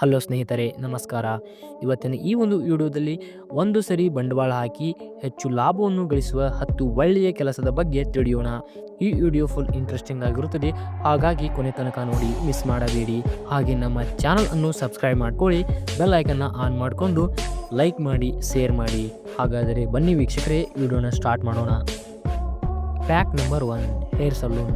Hello ಸ್ನೇಹಿತರೆ, ನಮಸ್ಕಾರ. ಇವತ್ತಿನ ಈ ಒಂದು ವಿಡಿಯೋದಲ್ಲಿ ಒಂದು ಸರಿ ಬಂಡವಾಳ ಹಾಕಿ ಹೆಚ್ಚು ಲಾಭವನ್ನು ಗಳಿಸುವ ಹತ್ತು ಒಳ್ಳೆಯ ಕೆಲಸದ ಬಗ್ಗೆ ತಿಳಿಯೋಣ. ಈ ವಿಡಿಯೋ ಫುಲ್ ಇಂಟ್ರೆಸ್ಟಿಂಗ್ ಆಗಿರುತ್ತದೆ. ಹಾಗಾಗಿ ಕೊನೆ ತನಕ ನೋಡಿ, ಮಿಸ್ ಮಾಡಬೇಡಿ. ಹಾಗೆ ನಮ್ಮ ಚಾನಲ್ ಅನ್ನು ಸಬ್ಸ್ಕ್ರೈಬ್ ಮಾಡ್ಕೊಳ್ಳಿ, ಬೆಲ್ ಐಕನ್ನ ಆನ್ ಮಾಡಿಕೊಂಡು ಲೈಕ್ ಮಾಡಿ, ಶೇರ್ ಮಾಡಿ. ಹಾಗಾದರೆ ಬನ್ನಿ ವೀಕ್ಷಕರೇ, ವಿಡಿಯೋನ ಸ್ಟಾರ್ಟ್ ಮಾಡೋಣ. Pack number one, hair salon.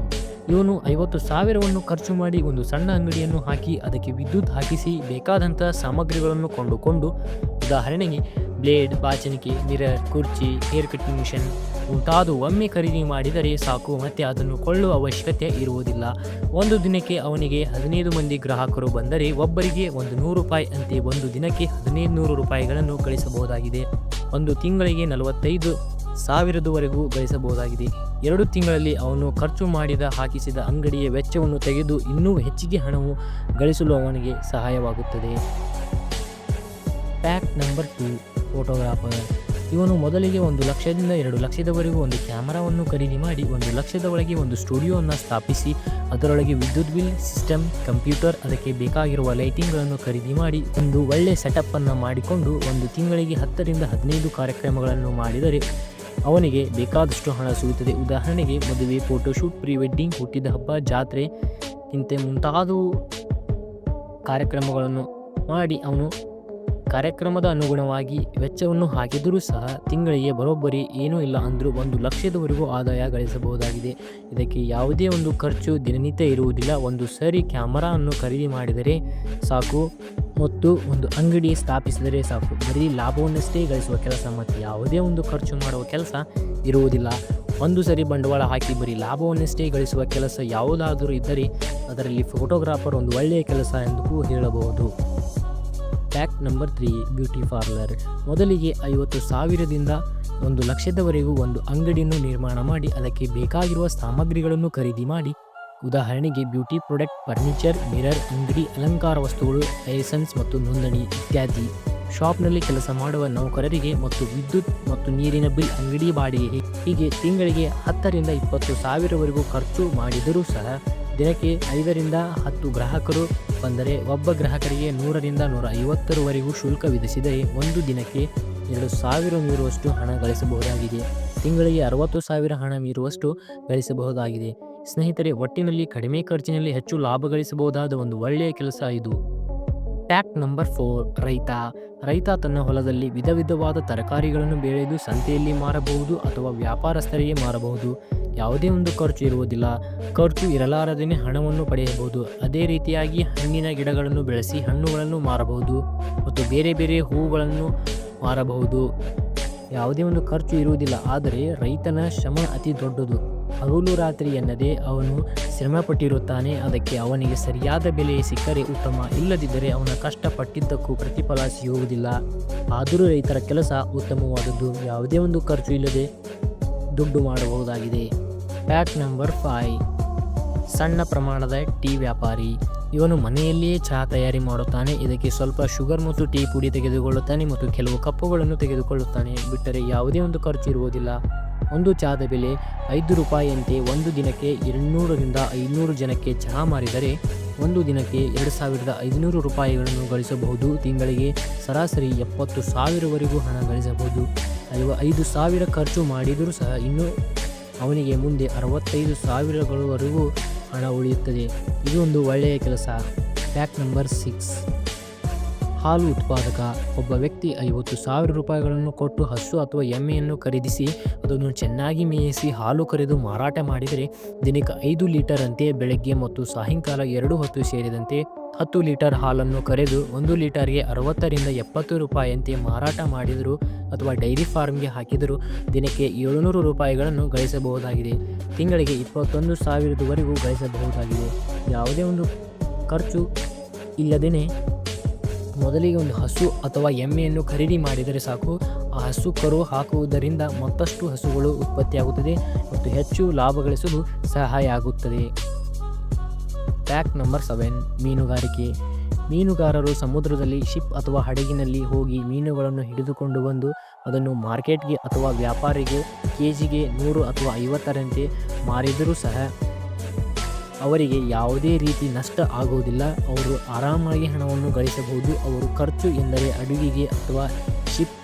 ಇವನು ಐವತ್ತು ಸಾವಿರವನ್ನು ಖರ್ಚು ಮಾಡಿ ಒಂದು ಸಣ್ಣ ಅಂಗಡಿಯನ್ನು ಹಾಕಿ ಅದಕ್ಕೆ ವಿದ್ಯುತ್ ಹಾಕಿಸಿ ಬೇಕಾದಂಥ ಸಾಮಗ್ರಿಗಳನ್ನು ಕೊಂಡುಕೊಂಡು, ಉದಾಹರಣೆಗೆ ಬ್ಲೇಡ್ ಬಾಚಣಿಕೆ ಮಿರರ್, ಕುರ್ಚಿ ಹೇರ್ ಕಟ್ಟಿಂಗ್ ಮಿಷನ್ ಮುಂತಾದ ಒಮ್ಮೆ ಖರೀದಿ ಮಾಡಿದರೆ ಸಾಕು, ಮತ್ತೆ ಅದನ್ನು ಕೊಳ್ಳುವ ಅವಶ್ಯಕತೆ ಇರುವುದಿಲ್ಲ. ಒಂದು ದಿನಕ್ಕೆ ಅವನಿಗೆ ಹದಿನೈದು ಮಂದಿ ಗ್ರಾಹಕರು ಬಂದರೆ ಒಬ್ಬರಿಗೆ ಒಂದು ನೂರು ರೂಪಾಯಿ ಅಂತೆ ಒಂದು ದಿನಕ್ಕೆ ಹದಿನೈದು ನೂರು ರೂಪಾಯಿಗಳನ್ನು ಗಳಿಸಬಹುದಾಗಿದೆ ಒಂದು ತಿಂಗಳಿಗೆ ನಲವತ್ತೈದು ಸಾವಿರದವರೆಗೂ ಗಳಿಸಬಹುದಾಗಿದೆ. ಎರಡು ತಿಂಗಳಲ್ಲಿ ಅವನು ಖರ್ಚು ಮಾಡಿದ, ಹಾಕಿಸಿದ ಅಂಗಡಿಯ ವೆಚ್ಚವನ್ನು ತೆಗೆದು ಇನ್ನೂ ಹೆಚ್ಚಿಗೆ ಹಣವು ಗಳಿಸಲು ಅವನಿಗೆ ಸಹಾಯವಾಗುತ್ತದೆ. Pack number two, photographer. ಇವನು ಮೊದಲಿಗೆ ಒಂದು ಲಕ್ಷದಿಂದ ಎರಡು ಲಕ್ಷದವರೆಗೂ ಒಂದು ಕ್ಯಾಮರಾವನ್ನು ಖರೀದಿ ಮಾಡಿ, ಒಂದು ಲಕ್ಷದ ಒಳಗೆ ಒಂದು ಸ್ಟುಡಿಯೋವನ್ನು ಸ್ಥಾಪಿಸಿ, ಅದರೊಳಗೆ ವಿದ್ಯುತ್ ಬಿಲ್, ಸಿಸ್ಟಮ್, ಕಂಪ್ಯೂಟರ್, ಅದಕ್ಕೆ ಬೇಕಾಗಿರುವ ಲೈಟಿಂಗ್ಗಳನ್ನು ಖರೀದಿ ಮಾಡಿ, ಒಂದು ಒಳ್ಳೆಯ ಸೆಟಪ್ಪನ್ನು ಮಾಡಿಕೊಂಡು ಒಂದು ತಿಂಗಳಿಗೆ ಹತ್ತರಿಂದ ಹದಿನೈದು ಕಾರ್ಯಕ್ರಮಗಳನ್ನು ಮಾಡಿದರೆ ಅವನಿಗೆ ಬೇಕಾದಷ್ಟು ಹಣ ಸಿಗುತ್ತದೆ. ಉದಾಹರಣೆಗೆ, ಮದುವೆ ಫೋಟೋಶೂಟ್ ಪ್ರೀ ವೆಡ್ಡಿಂಗ್ ಹುಟ್ಟಿದ ಹಬ್ಬ, ಜಾತ್ರೆ ಇಂತೆ ಮುಂತಾದವು ಕಾರ್ಯಕ್ರಮಗಳನ್ನು ಮಾಡಿ ಅವನು ಕಾರ್ಯಕ್ರಮದ ಅನುಗುಣವಾಗಿ ವೆಚ್ಚವನ್ನು ಹಾಕಿದರೂ ಸಹ ತಿಂಗಳಿಗೆ ಬರೋಬ್ಬರಿ ಏನೂ ಇಲ್ಲ ಅಂದರೂ ಒಂದು ಲಕ್ಷದವರೆಗೂ ಆದಾಯ ಗಳಿಸಬಹುದಾಗಿದೆ. ಇದಕ್ಕೆ ಯಾವುದೇ ಒಂದು ಖರ್ಚು ದಿನನಿತ್ಯ ಇರುವುದಿಲ್ಲ. ಒಂದು ಸರಿ ಕ್ಯಾಮರಾವನ್ನು ಖರೀದಿ ಮಾಡಿದರೆ ಸಾಕು. ಮತ್ತು ಒಂದು ಅಂಗಡಿ ಸ್ಥಾಪಿಸಿದರೆ ಸಾಕು. ಬರೀ ಲಾಭವನ್ನಷ್ಟೇ ಗಳಿಸುವ ಕೆಲಸ ಮತ್ತು ಯಾವುದೇ ಒಂದು ಖರ್ಚು ಮಾಡುವ ಕೆಲಸ ಇರುವುದಿಲ್ಲ. ಒಂದು ಸರಿ ಬಂಡವಾಳ ಹಾಕಿ ಬರೀ ಲಾಭವನ್ನಷ್ಟೇ ಗಳಿಸುವ ಕೆಲಸ ಯಾವುದಾದರೂ ಇದ್ದರೆ ಅದರಲ್ಲಿ ಫೋಟೋಗ್ರಾಫರ್ ಒಂದು ಒಳ್ಳೆಯ ಕೆಲಸ ಎಂದು ಹೇಳಬಹುದು. Pack number three beauty parlour ಮೊದಲಿಗೆ ಐವತ್ತು ಸಾವಿರದಿಂದ ಒಂದು ಲಕ್ಷದವರೆಗೂ ಒಂದು ಅಂಗಡಿಯನ್ನು ನಿರ್ಮಾಣ ಮಾಡಿ, ಅದಕ್ಕೆ ಬೇಕಾಗಿರುವ ಸಾಮಗ್ರಿಗಳನ್ನು ಖರೀದಿ ಮಾಡಿ ಉದಾಹರಣೆಗೆ ಬ್ಯೂಟಿ ಪ್ರಾಡಕ್ಟ್, ಫರ್ನಿಚರ್, ಮಿರರ್, ಅಂಗಡಿ, ಅಲಂಕಾರ ವಸ್ತುಗಳು, ಲೈಸೆನ್ಸ್ ಮತ್ತು ನೋಂದಣಿ ಇತ್ಯಾದಿ. ಶಾಪ್ನಲ್ಲಿ ಕೆಲಸ ಮಾಡುವ ನೌಕರರಿಗೆ ಮತ್ತು ವಿದ್ಯುತ್ ಮತ್ತು ನೀರಿನ ಬಿಲ್ ಅಂಗಡಿ ಬಾಡಿಗೆ ಹೀಗೆ ತಿಂಗಳಿಗೆ ಹತ್ತರಿಂದ ಇಪ್ಪತ್ತು ಸಾವಿರವರೆಗೂ ಖರ್ಚು ಮಾಡಿದರೂ ಸಹ ದಿನಕ್ಕೆ ಐದರಿಂದ ಹತ್ತು ಗ್ರಾಹಕರು ಬಂದರೆ ಒಬ್ಬ ಗ್ರಾಹಕರಿಗೆ ನೂರರಿಂದ ನೂರ ಐವತ್ತರವರೆಗೂ ಶುಲ್ಕ ವಿಧಿಸಿದರೆ ಒಂದು ದಿನಕ್ಕೆ ಎರಡು ಸಾವಿರ ಮೀರುವಷ್ಟು ಹಣ ಗಳಿಸಬಹುದಾಗಿದೆ. ತಿಂಗಳಿಗೆ ಅರವತ್ತು ಸಾವಿರ ಹಣ ಮೀರುವಷ್ಟು ಗಳಿಸಬಹುದಾಗಿದೆ. ಸ್ನೇಹಿತರೆ, ಒಟ್ಟಿನಲ್ಲಿ ಕಡಿಮೆ ಖರ್ಚಿನಲ್ಲಿ ಹೆಚ್ಚು ಲಾಭ ಗಳಿಸಬಹುದಾದ ಒಂದು ಒಳ್ಳೆಯ ಕೆಲಸ ಇದು. ಟ್ಯಾಕ್ ನಂಬರ್ ಫೋರ್, ರೈತ. ರೈತ ತನ್ನ ಹೊಲದಲ್ಲಿ ವಿಧ ವಿಧವಾದ ತರಕಾರಿಗಳನ್ನು ಬೆಳೆದು ಸಂತೆಯಲ್ಲಿ ಮಾರಬಹುದು ಅಥವಾ ವ್ಯಾಪಾರಸ್ಥರಿಗೆ ಮಾರಬಹುದು. ಯಾವುದೇ ಒಂದು ಖರ್ಚು ಇರುವುದಿಲ್ಲ. ಖರ್ಚು ಇರಲಾರದೇ ಹಣವನ್ನು ಪಡೆಯಬಹುದು. ಅದೇ ರೀತಿಯಾಗಿ ಹಣ್ಣಿನ ಗಿಡಗಳನ್ನು ಬೆಳೆಸಿ ಹಣ್ಣುಗಳನ್ನು ಮಾರಬಹುದು ಮತ್ತು ಬೇರೆ ಬೇರೆ ಹೂವುಗಳನ್ನು ಮಾರಬಹುದು. ಯಾವುದೇ ಒಂದು ಖರ್ಚು ಇರುವುದಿಲ್ಲ. ಆದರೆ ರೈತನ ಶ್ರಮ ಅತಿ ದೊಡ್ಡದು. ಹಗಲು ರಾತ್ರಿ ಎನ್ನದೆ ಅವನು ಶ್ರಮಪಟ್ಟಿರುತ್ತಾನೆ. ಅದಕ್ಕೆ ಅವನಿಗೆ ಸರಿಯಾದ ಬೆಲೆ ಸಿಕ್ಕರೆ ಉತ್ತಮ. ಇಲ್ಲದಿದ್ದರೆ ಅವನ ಕಷ್ಟಪಟ್ಟಿದ್ದಕ್ಕೂ ಪ್ರತಿಫಲ ಸಿಗುವುದಿಲ್ಲ. ಆದರೂ ರೈತರ ಕೆಲಸ ಉತ್ತಮವಾದದ್ದು. ಯಾವುದೇ ಒಂದು ಖರ್ಚು ಇಲ್ಲದೆ ದುಡ್ಡು ಮಾಡಬಹುದಾಗಿದೆ. ಪ್ಯಾಕ್ ನಂಬರ್ ಫೈ ಸಣ್ಣ ಪ್ರಮಾಣದ ಟೀ ವ್ಯಾಪಾರಿ. ಇವನು ಮನೆಯಲ್ಲಿಯೇ ಚಹಾ ತಯಾರಿ ಮಾಡುತ್ತಾನೆ. ಇದಕ್ಕೆ ಸ್ವಲ್ಪ ಶುಗರ್ ಮತ್ತು ಟೀ ಪುಡಿ ತೆಗೆದುಕೊಳ್ಳುತ್ತಾನೆ ಮತ್ತು ಕೆಲವು ಕಪ್ಪುಗಳನ್ನು ತೆಗೆದುಕೊಳ್ಳುತ್ತಾನೆ. ಬಿಟ್ಟರೆ ಯಾವುದೇ ಒಂದು ಖರ್ಚು ಇರುವುದಿಲ್ಲ. ಒಂದು ಚಹಾದ ಬೆಲೆ ಐದು ರೂಪಾಯಿಯಂತೆ ಒಂದು ದಿನಕ್ಕೆ ಎರಡುನೂರರಿಂದ ಐನೂರು ಜನಕ್ಕೆ ಚಹಾ ಮಾರಿದರೆ ಒಂದು ದಿನಕ್ಕೆ ಎರಡು ಸಾವಿರದ ಐದುನೂರು ರೂಪಾಯಿಗಳನ್ನು ಗಳಿಸಬಹುದು. ತಿಂಗಳಿಗೆ ಸರಾಸರಿ ಎಪ್ಪತ್ತು ಸಾವಿರವರೆಗೂ ಹಣ ಗಳಿಸಬಹುದು. ಐವ ಐದು ಸಾವಿರ ಖರ್ಚು ಮಾಡಿದರೂ ಸಹ ಇನ್ನೂ ಅವನಿಗೆ ಮುಂದೆ ಅರವತ್ತೈದು ಸಾವಿರಗಳವರೆಗೂ ಹಣ ಉಳಿಯುತ್ತದೆ. ಇದು ಒಂದು ಒಳ್ಳೆಯ ಕೆಲಸ. Pack number six. ಹಾಲು ಉತ್ಪಾದಕ. ಒಬ್ಬ ವ್ಯಕ್ತಿ ಐವತ್ತು ಸಾವಿರ ರೂಪಾಯಿಗಳನ್ನು ಕೊಟ್ಟು ಹಸು ಅಥವಾ ಎಮ್ಮೆಯನ್ನು ಖರೀದಿಸಿ ಅದನ್ನು ಚೆನ್ನಾಗಿ ಮೇಯಿಸಿ ಹಾಲು ಕರೆದು ಮಾರಾಟ ಮಾಡಿದರೆ ದಿನಕ್ಕೆ ಐದು ಲೀಟರ್ ಅಂತೆ ಬೆಳಗ್ಗೆ ಮತ್ತು ಸಾಯಂಕಾಲ ಎರಡು ಹೊತ್ತು ಸೇರಿದಂತೆ ಹತ್ತು ಲೀಟರ್ ಹಾಲನ್ನು ಕರೆದು ಒಂದು ಲೀಟರ್ಗೆ ಅರವತ್ತರಿಂದ ಎಪ್ಪತ್ತು ರೂಪಾಯಿಯಂತೆ ಮಾರಾಟ ಮಾಡಿದರೂ ಅಥವಾ ಡೈರಿ ಫಾರ್ಮ್ಗೆ ಹಾಕಿದರೂ ದಿನಕ್ಕೆ ಏಳುನೂರು ರೂಪಾಯಿಗಳನ್ನು ಗಳಿಸಬಹುದಾಗಿದೆ. ತಿಂಗಳಿಗೆ ಇಪ್ಪತ್ತೊಂದು ಸಾವಿರದವರೆಗೂ ಗಳಿಸಬಹುದಾಗಿದೆ. ಯಾವುದೇ ಒಂದು ಖರ್ಚು ಇಲ್ಲದೇ ಮೊದಲಿಗೆ ಒಂದು ಹಸು ಅಥವಾ ಎಮ್ಮೆಯನ್ನು ಖರೀದಿ ಮಾಡಿದರೆ ಸಾಕು. ಆ ಹಸು ಕರು ಹಾಕುವುದರಿಂದ ಮತ್ತಷ್ಟು ಹಸುಗಳು ಉತ್ಪತ್ತಿಯಾಗುತ್ತದೆ ಮತ್ತು ಹೆಚ್ಚು ಲಾಭ ಗಳಿಸಲು ಸಹಾಯ ಆಗುತ್ತದೆ. ಪ್ಯಾಕ್ ನಂಬರ್ ಸೆವೆನ್ ಮೀನುಗಾರಿಕೆ. ಮೀನುಗಾರರು ಸಮುದ್ರದಲ್ಲಿ ಶಿಪ್ ಅಥವಾ ಹಡಗಿನಲ್ಲಿ ಹೋಗಿ ಮೀನುಗಳನ್ನು ಹಿಡಿದುಕೊಂಡು ಬಂದು ಅದನ್ನು ಮಾರ್ಕೆಟ್ಗೆ ಅಥವಾ ವ್ಯಾಪಾರಿಗೆ ಕೆ ಜಿಗೆ ನೂರು ಅಥವಾ ಐವತ್ತರಂತೆ ಮಾರಿದರೂ ಸಹ ಅವರಿಗೆ ಯಾವುದೇ ರೀತಿ ನಷ್ಟ ಆಗುವುದಿಲ್ಲ. ಅವರು ಆರಾಮಾಗಿ ಹಣವನ್ನು ಗಳಿಸಬಹುದು. ಅವರು ಖರ್ಚು ಎಂದರೆ ಅಡುಗೆಗೆ ಅಥವಾ ಶಿಪ್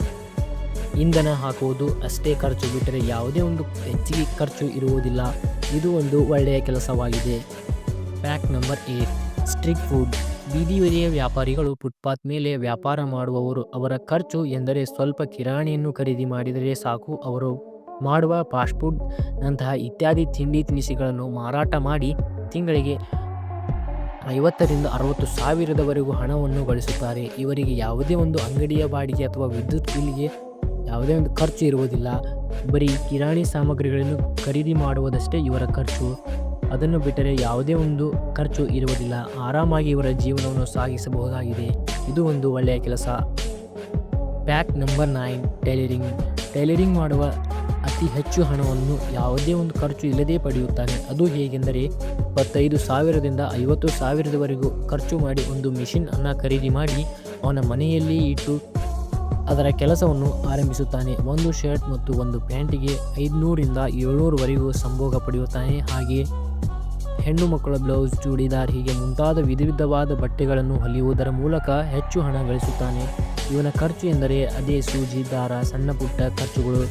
ಇಂಧನ ಹಾಕುವುದು ಅಷ್ಟೇ ಖರ್ಚು ಬಿಟ್ಟರೆ ಯಾವುದೇ ಒಂದು ಹೆಚ್ಚಿಗೆ ಖರ್ಚು ಇರುವುದಿಲ್ಲ. ಇದು ಒಂದು ಒಳ್ಳೆಯ ಕೆಲಸವಾಗಿದೆ. Pack number eight street food ಬೀದಿ ಬದಿಯ ವ್ಯಾಪಾರಿಗಳು ಫುಟ್ಪಾತ್ ಮೇಲೆ ವ್ಯಾಪಾರ ಮಾಡುವವರು. ಅವರ ಖರ್ಚು ಎಂದರೆ ಸ್ವಲ್ಪ ಕಿರಾಣಿಯನ್ನು ಖರೀದಿ ಮಾಡಿದರೆ ಸಾಕು. ಅವರು ಮಾಡುವ ಫಾಸ್ಟ್ ಫುಡ್ ನಂತಹ ಇತ್ಯಾದಿ ತಿಂಡಿ ತಿನಿಸುಗಳನ್ನು ಮಾರಾಟ ಮಾಡಿ ತಿಂಗಳಿಗೆ ಐವತ್ತರಿಂದ ಅರವತ್ತು ಸಾವಿರದವರೆಗೂ ಹಣವನ್ನು ಗಳಿಸುತ್ತಾರೆ. ಇವರಿಗೆ ಯಾವುದೇ ಒಂದು ಅಂಗಡಿಯ ಬಾಡಿಗೆ ಅಥವಾ ವಿದ್ಯುತ್ ಬಿಲ್ಗೆ ಯಾವುದೇ ಒಂದು ಖರ್ಚು ಇರುವುದಿಲ್ಲ. ಬರೀ ಕಿರಾಣಿ ಸಾಮಗ್ರಿಗಳನ್ನು ಖರೀದಿ ಮಾಡುವುದಷ್ಟೇ ಇವರ ಖರ್ಚು. ಅದನ್ನು ಬಿಟ್ಟರೆ ಯಾವುದೇ ಒಂದು ಖರ್ಚು ಇರುವುದಿಲ್ಲ. ಆರಾಮಾಗಿ ಇವರ ಜೀವನವನ್ನು ಸಾಗಿಸಬಹುದಾಗಿದೆ. ಇದು ಒಂದು ಒಳ್ಳೆಯ ಕೆಲಸ. Pack number nine, tailoring. Tailoring ಮಾಡುವ ಅತಿ ಹೆಚ್ಚು ಹಣವನ್ನು ಯಾವುದೇ ಒಂದು ಖರ್ಚು ಇಲ್ಲದೆ ಪಡೆಯುತ್ತಾನೆ. ಅದು ಹೇಗೆಂದರೆ, ಇಪ್ಪತ್ತೈದು ಸಾವಿರದಿಂದ ಐವತ್ತು ಸಾವಿರದವರೆಗೂ ಖರ್ಚು ಮಾಡಿ ಒಂದು ಮಿಷಿನ್ ಅನ್ನು ಖರೀದಿ ಮಾಡಿ ಅವನ ಮನೆಯಲ್ಲಿ ಇಟ್ಟು ಅದರ ಕೆಲಸವನ್ನು ಆರಂಭಿಸುತ್ತಾನೆ. ಒಂದು ಶರ್ಟ್ ಮತ್ತು ಒಂದು ಪ್ಯಾಂಟಿಗೆ ಐದುನೂರಿಂದ ಏಳ್ನೂರವರೆಗೂ ಸಂಭೋಗ ಪಡೆಯುತ್ತಾನೆ. ಹಾಗೆ ಹೆಣ್ಣು ಮಕ್ಕಳ ಬ್ಲೌಸ್, ಚೂಡಿದಾರ್ ಹೀಗೆ ಮುಂತಾದ ವಿಧ ವಿಧವಾದ ಬಟ್ಟೆಗಳನ್ನು ಹೊಲಿಯುವುದರ ಮೂಲಕ ಹೆಚ್ಚು ಹಣ ಗಳಿಸುತ್ತಾನೆ. ಇವನ ಖರ್ಚು ಎಂದರೆ ಅದೇ ಸೂಜಿ, ದಾರ, ಸಣ್ಣ ಪುಟ್ಟ ಖರ್ಚುಗಳು.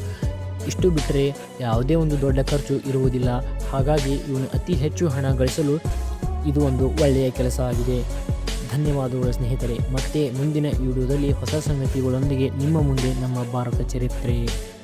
ಇಷ್ಟು ಬಿಟ್ಟರೆ ಯಾವುದೇ ಒಂದು ದೊಡ್ಡ ಖರ್ಚು ಇರುವುದಿಲ್ಲ. ಹಾಗಾಗಿ ಇವನು ಅತಿ ಹೆಚ್ಚು ಹಣ ಗಳಿಸಲು ಇದು ಒಂದು ಒಳ್ಳೆಯ ಕೆಲಸ ಆಗಿದೆ. ಧನ್ಯವಾದಗಳು ಸ್ನೇಹಿತರೆ. ಮತ್ತೆ ಮುಂದಿನ ವಿಡಿಯೋದಲ್ಲಿ ಹೊಸ ಸಂಗತಿಗಳೊಂದಿಗೆ ನಿಮ್ಮ ಮುಂದೆ ನಮ್ಮ ಭಾರತ ಚರಿತ್ರೆ.